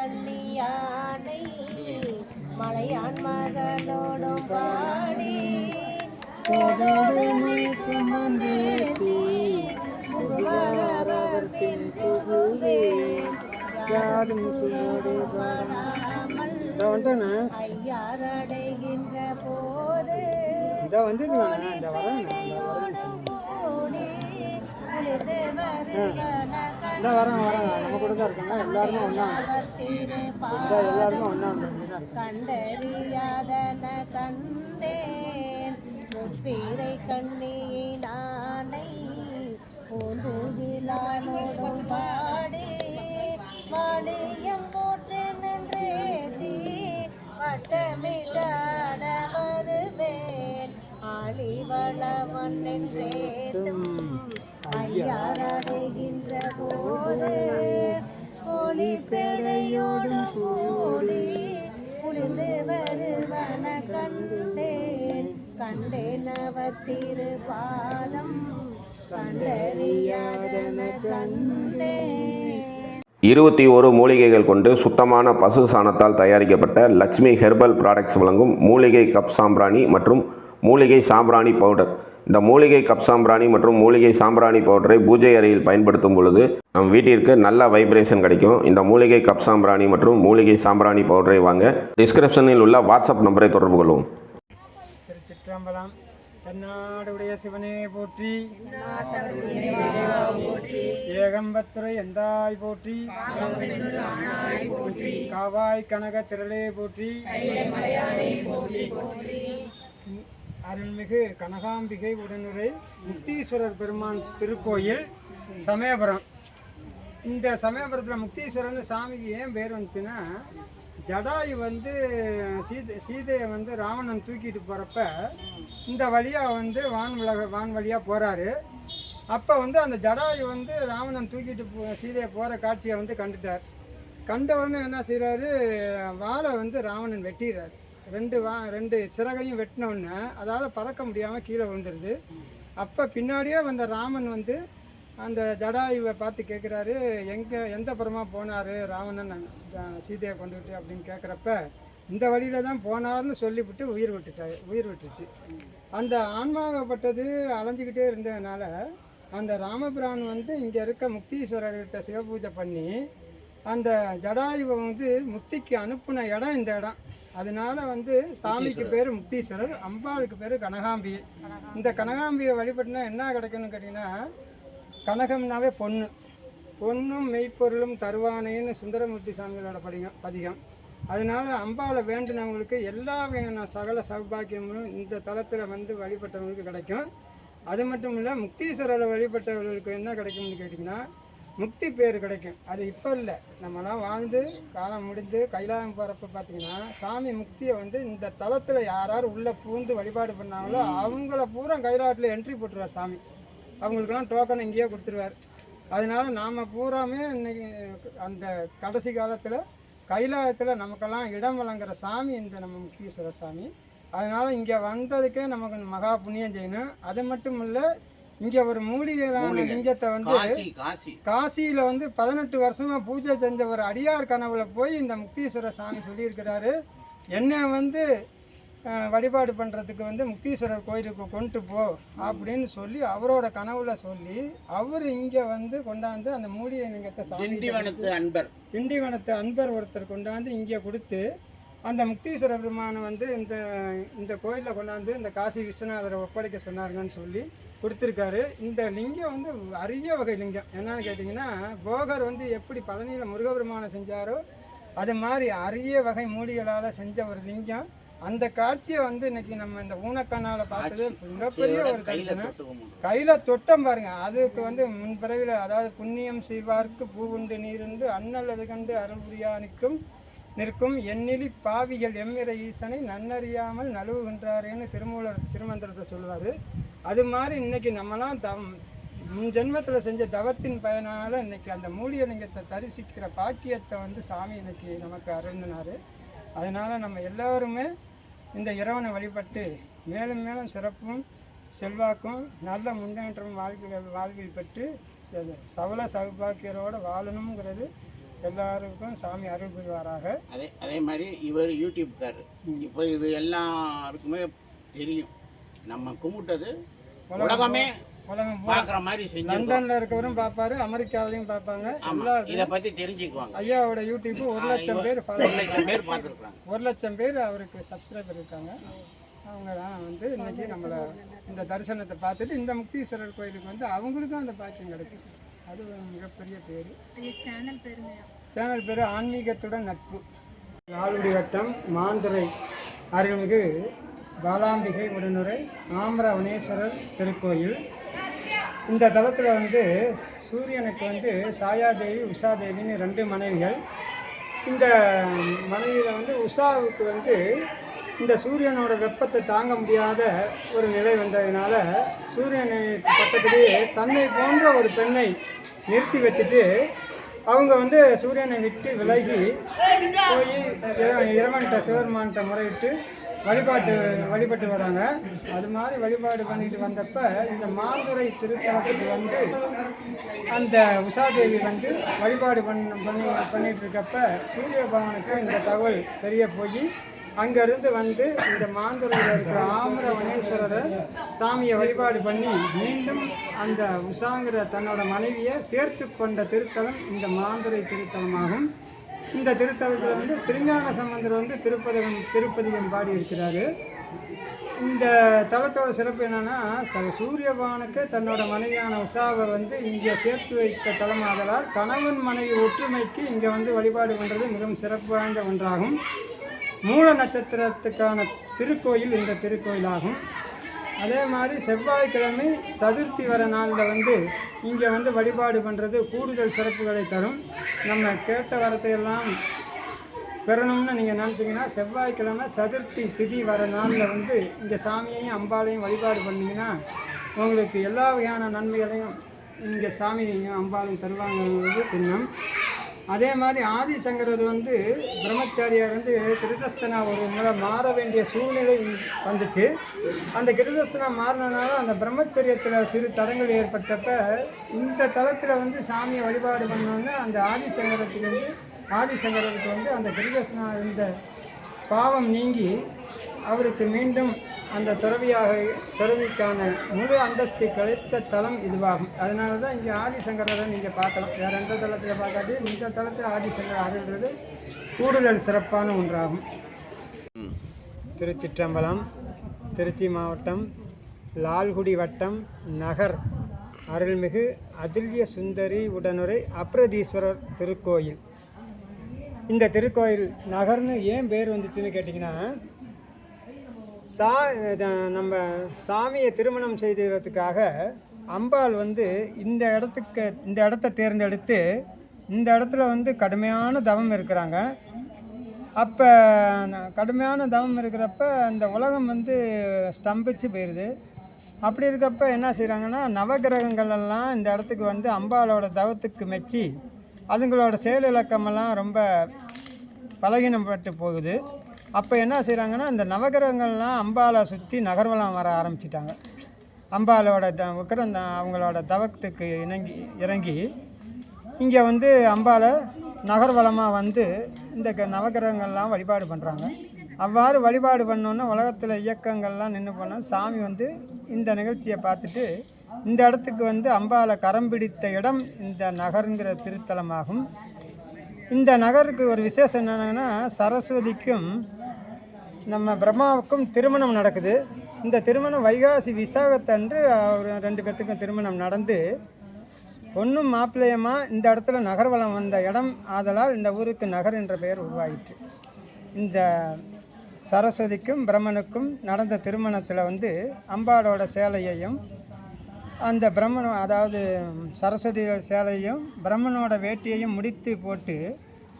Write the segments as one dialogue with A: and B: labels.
A: கண்ணியானை மலையான் மகனோடும் பாடி சுமந்தேத்தி புகுவாரவர் பின் புகுவேன். யாரும் சுயோடு
B: வந்துட்டேண்ணே
A: ஐயாரடைகின்ற போது
B: இதை வந்துருக்கலாண்ணே இந்த வரேன்
A: ஓடி குளிர்ந்து வருவன
B: இந்த வரேன் வரேன் நம்ம கூட தான் இருக்கோங்க எல்லாருமே ஒன்றா இந்த எல்லாருமே ஒன்றா வந்து
A: கண்டறியாதன கண்டேன். முப்பீரை கோழி பேடையோடு கூடி குளிர்ந்து வருவன கண்டேன். கண்டேன் அவர் திருபாதம் கண்டறியாதன கண்டேன்.
C: இருபத்தி ஒரு மூலிகைகள் கொண்டு சுத்தமான பசு சாணத்தால் தயாரிக்கப்பட்ட லக்ஷ்மி ஹெர்பல் ப்ராடக்ட்ஸ் வழங்கும் மூலிகை கப் சாம்பிராணி மற்றும் மூலிகை சாம்பிராணி பவுடர் இந்த மூலிகை கப் சாம்பிராணி மற்றும் மூலிகை சாம்பிராணி பவுடரை பூஜை அறையில் பயன்படுத்தும் பொழுது நம் வீட்டிற்கு நல்ல வைப்ரேஷன் கிடைக்கும். இந்த மூலிகை கப் சாம்பிராணி மற்றும் மூலிகை சாம்பிராணி பவுடரை வாங்க டிஸ்கிரிப்ஷனில் உள்ள வாட்ஸ்அப் நம்பரை தொடர்பு கொள்வோம்.
B: திருச்சிற்றம்பலம் தென்னாடுடைய சிவனே போற்றி. ஏகம்பத்துரை எந்தாய் போற்றி. காவாய் கனக திரளே போற்றி. அருள்மிகு கனகாம்பிகை உடனுரை முக்தீஸ்வரர் பெருமான் திருக்கோயில் சமயபுரம். இந்த சமயபுரத்தில் முக்தீஸ்வரன் சாமிக்கு ஏன் பேர் வந்துச்சுன்னா ஜடாயு வந்து சீதை சீதையை வந்து ராவணன் தூக்கிட்டு போகிறப்ப இந்த வழியாக வந்து வான் உலக வான் வழியாக போகிறாரு அப்போ வந்து அந்த ஜடாயு வந்து ராவணன் தூக்கிட்டு போ சீதையை போகிற காட்சியை வந்து கண்டுட்டார். கண்டவுடனே என்ன செய்கிறாரு வாழை வந்து ராவணன் வெட்டிடுறாரு. ரெண்டு வா ரெண்டு சிறகையும் வெட்டின அதால் பறக்க முடியாமல் கீழே விழுந்துருது. அப்போ பின்னாடியே வந்த ராமன் வந்து அந்த ஜடாயுவை பார்த்து கேட்குறாரு எங்கே எந்த புறமா போனார் ராவணன் ஜ- சீதையை கொண்டுகிட்டு அப்படின்னு கேட்குறப்ப இந்த வழியில தான் போனார்னு சொல்லிவிட்டு உயிர் விட்டுட்டாரு உயிர் விட்டுருச்சு அந்த ஆன்மாகப்பட்டது அலைஞ்சிக்கிட்டே இருந்ததுனால அந்த ராமபிரான் வந்து இங்கே இருக்க முக்தீஸ்வரர்கிட்ட சிவபூஜை பண்ணி அந்த ஜடாயுவை வந்து முக்திக்கு அனுப்புன இடம் இந்த இடம். அதனால வந்து சாமிக்கு பேர் முக்தீஸ்வரர் அம்பாளுக்கு பேர் கனகாம்பிகை இந்த கனகாம்பிகை வழிபட்டுனா என்ன கிடைக்கும்னு கேட்டிங்கன்னா கனகம்னாவே பொண்ணு. பொண்ணும் மெய்ப்பொருளும் தருவானேன்னு சுந்தரமூர்த்தி சாமிகளோட படிகம் பதிகம். அதனால அம்பாவை வேண்டினவங்களுக்கு எல்லா வகையான சகல சௌபாக்கியமும் இந்த தலத்தில் வந்து வழிபட்டவங்களுக்கு கிடைக்கும். அது மட்டும் இல்லை முக்தீஸ்வரரை வழிபட்டவர்களுக்கு என்ன கிடைக்கும்னு கேட்டிங்கன்னா முக்தி பேர் கிடைக்கும். அது இப்போ இல்லை. நம்மலாம் வாழ்ந்து காலம் முடிந்து கைலாயம் போகிறப்ப பார்த்தீங்கன்னா சாமி முக்தியை வந்து இந்த தலத்தில் யார் யார் உள்ளே பூந்து வழிபாடு பண்ணாங்களோ அவங்கள பூரா கைலாட்டில் என்ட்ரி போட்டுருவார் சாமி. அவங்களுக்கெல்லாம் டோக்கன் இங்கேயே கொடுத்துருவார். அதனால நாம் பூராமே இன்னைக்கு அந்த கடைசி காலத்தில் கைலாயத்தில் நமக்கெல்லாம் இடம் வழங்குற சாமி இந்த நம்ம முக்தீஸ்வர சாமி. அதனால் இங்கே வந்ததுக்கே நமக்கு மகா புண்ணியம் செய்யணும். அது மட்டும் இல்லை இங்கே ஒரு மூலிகையிலான லிங்கத்தை வந்து
D: காசி காசி.
B: காசியில் வந்து பதினெட்டு வருஷமாக பூஜை செஞ்ச ஒரு அடியார் கனவுல போய் இந்த முக்தீஸ்வர சாமி சொல்லியிருக்கிறாரு. என்னை வந்து வழிபாடு பண்ணுறதுக்கு வந்து முக்தீஸ்வரர் கோயிலுக்கு கொண்டு போ அப்படின்னு சொல்லி அவரோட கனவுல சொல்லி அவர் இங்கே வந்து கொண்டாந்து அந்த மூலிகை லிங்கத்தை சாமி
D: அன்பர்.
B: திண்டிவனத்து அன்பர் ஒருத்தர் கொண்டாந்து இங்கே கொடுத்து அந்த முக்தீஸ்வர பெருமானை வந்து இந்த இந்த கோயிலில் கொண்டாந்து இந்த காசி விஸ்வநாதரை ஒப்படைக்க சொன்னாருங்கன்னு சொல்லி கொடுத்துருக்காரு. இந்த லிங்கம் வந்து அரிய வகை லிங்கம். என்னன்னு கேட்டிங்கன்னா போகர் வந்து எப்படி பழனியில் முருகபெருமானை செஞ்சாரோ அது மாதிரி அரிய வகை மூலிகளால் செஞ்ச ஒரு லிங்கம். அந்த காட்சியை வந்து இன்னைக்கு நம்ம இந்த ஊனக்கண்ணால் பார்த்தது மிகப்பெரிய ஒரு தரிசனம். கையில தொட்டம் பாருங்க. அதுக்கு வந்து முன்பிறவில அதாவது புண்ணியம் செய்வார்க்கு பூவுண்டு நீருண்டு அண்ணல் அது கண்டு அருள் புரியானுக்கும் நிற்கும் எண்ணிலி பாவிகள் எம்மிற ஈசனை நன்னறியாமல் நழுவுகின்றாரேன்னு திருமூலர் திருமந்திரத்தை சொல்லுவார் அது மாதிரி இன்னைக்கு நம்மலாம் தம் முன் ஜென்மத்தில் செஞ்ச தவத்தின் பயனால இன்னைக்கு அந்த மூலிகலிங்கத்தை தரிசிக்கிற பாக்கியத்தை வந்து சாமி இன்னைக்கு நமக்கு அருந்தினார். அதனால் நம்ம எல்லாருமே இந்த இறைவனை வழிபட்டு மேலும் மேலும் சிறப்பும் செல்வாக்கும் நல்ல முன்னேற்றம் வாழ்க்கையில் வாழ்வில் பெற்று ச- சௌபாக்கியரோடு வாழணுங்கிறது எல்லாருக்கும் சாமி அருள் புரிவாராக.
D: அதே அதே மாதிரி இவர் யூடியூப்காரர். இப்போ இது எல்லாருக்குமே தெரியும். நம்ம கும்பிட்டது உலகமே
B: உலகம் பூரா
D: பார்க்குற மாதிரி செஞ்சிருக்கோம்.
B: லண்டன்ல இருக்கவரும் பார்ப்பாரு அமெரிக்காவிலையும் பார்ப்பாங்க. எல்லா
D: இதை பற்றி தெரிஞ்சுக்குவாங்க.
B: ஐயாவோட யூடியூப் ஒரு லட்சம் பேர் ஃபாலோ
D: லட்சம் பேர் பார்த்துருக்குறாங்க.
B: ஒரு லட்சம் பேர் அவருக்கு சப்ஸ்கிரைபர் இருக்காங்க. அவங்க தான் வந்து இன்னைக்கு நம்மளை இந்த தரிசனத்தை பார்த்துட்டு இந்த முக்தீஸ்வரர் கோயிலுக்கு வந்து அவங்களுக்கும் அந்த பாக்கியம் கிடைக்கும் அது ஒரு மிகப்பெரிய பேர்.
A: சேனல் பேருங்க.
B: சேனல் பேர் ஆன்மீகத்துடன் நட்பு. லால்குடி வட்டம்? மாந்துரை. அருள்மிகு பாலாம்பிகை உடனுரை ஆம்பரவனேஸ்வரர் திருக்கோயில். இந்த தலத்தில் வந்து சூரியனுக்கு வந்து சாயாதேவி உஷாதேவின்னு ரெண்டு மனைவிகள். இந்த மனைவியில் வந்து உஷாவுக்கு வந்து இந்த சூரியனோட வெப்பத்தை தாங்க முடியாத ஒரு நிலை வந்ததுனால சூரியனுக்கு பக்கத்திலேயே தன்னை போன்ற ஒரு பெண்ணை நிறுத்தி வச்சுட்டு அவங்க வந்து சூரியனை விட்டு விலகி போய் இற- இறைவன்கிட்ட சிவருமான்கிட்ட முறையிட்டு வழிபாட்டு வழிபட்டு வராங்க. அது மாதிரி வழிபாடு பண்ணிட்டு வந்தப்ப இந்த மாந்துரை திருத்தலத்துக்கு வந்து அந்த உஷாதேவி வந்து வழிபாடு பண்ண பண்ணி பண்ணிட்டு இருக்கப்ப சூரிய பகவானுக்கு இந்த தகவல் தெரிய போய் அங்கேருந்து வந்து இந்த மாந்துரையில் இருக்கிற ஆமரவனேஸ்வரரை சாமியை வழிபாடு பண்ணி மீண்டும் அந்த உஷாங்கிற தன்னோட மனைவியை சேர்த்து கொண்ட திருத்தலம் இந்த மாந்துரை திருத்தலமாகும். இந்த திருத்தலத்தில் வந்து திருஞான சம்பந்தர் வந்து திருப்பதிகம் திருப்பதிகம் பாடியிருக்கிறாரு. இந்த தலத்தோட சிறப்பு என்னென்னா ச- சூரியபானுக்கு தன்னோட மனைவியான உஷாவை வந்து இங்கே சேர்த்து வைத்த தலமாதலால் கணவன் மனைவி ஒற்றுமைக்கு இங்கே வந்து வழிபாடு பண்ணுறது மிகவும் சிறப்பு வாய்ந்த ஒன்றாகும். மூல நட்சத்திரத்துக்கான திருக்கோயில் இந்த திருக்கோயிலாகும். அதே மாதிரி செவ்வாய்க்கிழமை சதுர்த்தி வர நாளில் வந்து இங்கே வந்து வழிபாடு பண்ணுறது கூடுதல் சிறப்புகளை தரும். நம்ம கேட்ட வரத்தையெல்லாம் பெறணும்னு நீங்கள் நினச்சிங்கன்னா செவ்வாய்க்கிழமை சதுர்த்தி திதி வர நாளில் வந்து இந்த சாமியையும் அம்பாளையும் வழிபாடு பண்ணிங்கன்னா உங்களுக்கு எல்லா வகையான நன்மைகளையும் இங்கே சாமியையும் அம்பாளையும் தருவாங்கிறது திண்ணம் அதே மாதிரி ஆதிசங்கரர் வந்து பிரம்மச்சாரியார் வந்து கிருதஸ்தனா ஒரு முறை மாற வேண்டிய சூழ்நிலை வந்துச்சு. அந்த கிருதஸ்தனா மாறினனால அந்த பிரம்மச்சரியத்தில் சிறு தடங்கள் ஏற்பட்டப்ப இந்த தளத்தில் வந்து சாமியை வழிபாடு பண்ணோன்னே அந்த ஆதிசங்கரத்துக்கு வந்து ஆதிசங்கரருக்கு வந்து அந்த கிருதஸ்தனா இருந்த பாவம் நீங்கி அவருக்கு மீண்டும் அந்த துறவியாக துறவிக்கான முழு அந்தஸ்து கிடைத்த தலம் இதுவாகும். அதனால தான் இங்கே ஆதிசங்கரரை நீங்கள் பார்க்கலாம். வேறு எந்த தளத்தில் பார்க்காட்டி இந்த தளத்தில் ஆதிசங்கர் அருள்ன்றது கூடுதல் சிறப்பான ஒன்றாகும். திருச்சிற்றம்பலம் திருச்சி மாவட்டம் லால்குடி வட்டம் நகர் அருள்மிகு அதில்ய சுந்தரி உடனுரை அப்ரதீஸ்வரர் திருக்கோயில். இந்த திருக்கோயில் நகர்னு ஏன் பேர் வந்துச்சுன்னு கேட்டிங்கன்னா சா நம்ம சாமியை திருமணம் செய்துக்கிறதுக்காக அம்பாள் வந்து இந்த இடத்துக்கு இந்த இடத்த தேர்ந்தெடுத்து இந்த இடத்துல வந்து கடுமையான தவம் இருக்கிறாங்க. அப்போ கடுமையான தவம் இருக்கிறப்ப அந்த உலகம் வந்து ஸ்தம்பிச்சு போயிடுது அப்படி இருக்கப்ப என்ன செய்கிறாங்கன்னா நவகிரகங்கள் எல்லாம் இந்த இடத்துக்கு வந்து அம்பாளோட தவத்துக்கு மெச்சி அதுங்களோட செயல் இலக்கமெல்லாம் ரொம்ப பலகீனப்பட்டு போகுது. அப்போ என்ன செய்கிறாங்கன்னா இந்த நவகிரகங்கள்லாம் அம்பாலை சுற்றி நகர்வலம் வர ஆரம்பிச்சிட்டாங்க. அம்பாலோட த உக்கிரம் அவங்களோட தவத்துக்கு இணங்கி இறங்கி இங்கே வந்து அம்பாலை நகர்வலமாக வந்து இந்த க- நவகிரகங்கள்லாம் வழிபாடு பண்ணுறாங்க அவ்வாறு வழிபாடு பண்ணோன்னா உலகத்தில் இயக்கங்கள்லாம் நின்று போனால் சாமி வந்து இந்த நிகழ்ச்சியை பார்த்துட்டு இந்த இடத்துக்கு வந்து அம்பாலை கரம் பிடித்த இடம் இந்த நகருங்கிற திருத்தலமாகும். இந்த நகருக்கு ஒரு விசேஷம் என்னென்னா சரஸ்வதிக்கும் நம்ம பிரம்மாவுக்கும் திருமணம் நடக்குது. இந்த திருமணம் வைகாசி விசாகத்தன்று அவர் ரெண்டு பேர்த்துக்கும் திருமணம் நடந்து பொண்ணும் மாப்பிள்ளையமா இந்த இடத்துல நகர்வலம் வந்த இடம் ஆதலால் இந்த ஊருக்கு நகர் என்ற பெயர் உருவாயிற்று. இந்த சரஸ்வதிக்கும் பிரம்மனுக்கும் நடந்த திருமணத்தில் வந்து அம்பாளோட சேலையையும் அந்த பிரம்மன் அதாவது சரஸ்வதியோட சேலையும் பிரம்மனோட வேட்டியையும் முடித்து போட்டு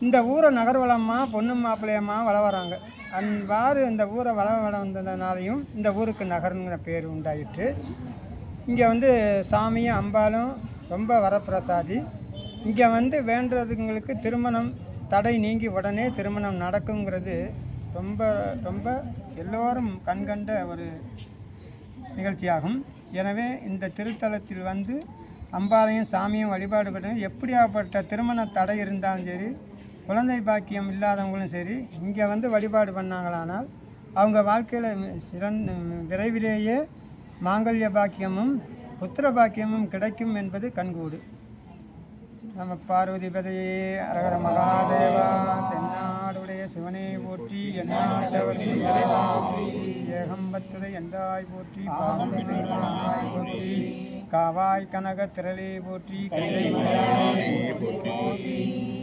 B: இந்த ஊரை நகர்வலமாக பொண்ணு மாப்பிள்ளையம்மா வள வராங்க. அவ்வாறு இந்த ஊரை வள வள வந்ததுனாலையும் இந்த ஊருக்கு நகருங்கிற பேர் உண்டாயிற்று. இங்கே வந்து சாமியும் அம்பாலும் ரொம்ப வரப்பிரசாதி. இங்கே வந்து வேண்டுறதுங்களுக்கு திருமணம் தடை நீங்கி உடனே திருமணம் நடக்குங்கிறது ரொம்ப ரொம்ப எல்லோரும் கண்கண்ட ஒரு நிகழ்ச்சியாகும். எனவே இந்த திருத்தலத்தில் வந்து அம்பாலையும் சாமியும் வழிபாடு பண்ணுறது எப்படியாப்பட்ட திருமண தடை இருந்தாலும் சரி குழந்தை பாக்கியம் இல்லாதவங்களும் சரி இங்கே வந்து வழிபாடு பண்ணாங்களானால் அவங்க வாழ்க்கையில் சிறந்த விரைவிலேயே மாங்கல்ய பாக்கியமும் புத்திர பாக்கியமும் கிடைக்கும் என்பது கண்கூடு. நம்ம பார்வதி பதையே அரகர மகாதேவா தென்னாடுடைய சிவனை போற்றி எண்ணாட்டவர்கள் ஏகம்பத்துரை எந்தாய் போற்றி பாம்பனாய் போற்றி. காவாய் கனக திரளே போற்றி. போற்றி.